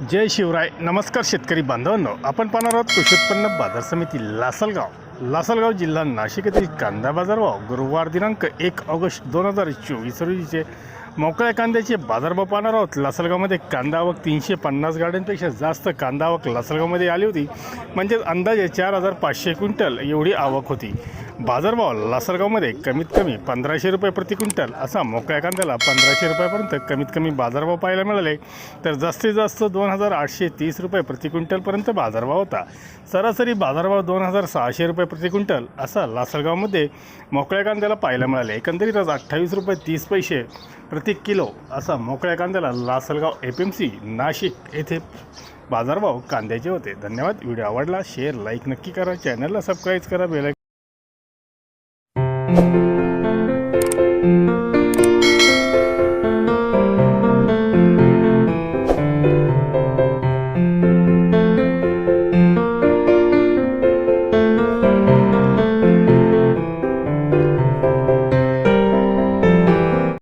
जय शिवराय. नमस्कार शेतकरी बांधवांनो. आपण पाहणार आहोत कृषी उत्पन्न बाजार समिती लासलगाव. लासलगाव जिल्हा नाशिक येथील कांदा बाजार भाव गुरुवार दिनांक एक ऑगस्ट दोन हजार चोवीस रोजीचे मोकळ्या कांद्याचे बाजारभाव पाहणार आहोत. लासलगावमध्ये कांदा आवक तीनशे पन्नास गाड्यांपेक्षा जास्त कांदा आवक लासलगावमध्ये आली होती. म्हणजेच अंदाजे चार हजार पाचशे क्विंटल एवढी आवक होती. बाजारभाव लासलगावमध्ये कमीत कमी पंधराशे रुपये प्रति क्विंटल असा मोकळ्या कांद्याला पंधराशे रुपयापर्यंत कमीत कमी बाजारभाव पाहायला मिळाले. तर जास्तीत जास्त दोन हजार आठशे तीस रुपये प्रति क्विंटलपर्यंत बाजारभाव होता. सरासरी बाजारभाव दोन हजार सहाशे रुपये प्रति क्विंटल असा लासलगावमध्ये मोकळ्या कांद्याला पाहायला मिळाले. एकंदरीत आज अठ्ठावीस रुपये तीस पैसे प्रति किलो असा मोकळ्या कांद्याला Lasalgaon F M C Nashik येथे बाजारभाव कांद्याचे होते. धन्यवाद. व्हिडिओ आवडला शेअर लाईक नक्की करा. चॅनलला सबस्क्राईब करा. बेल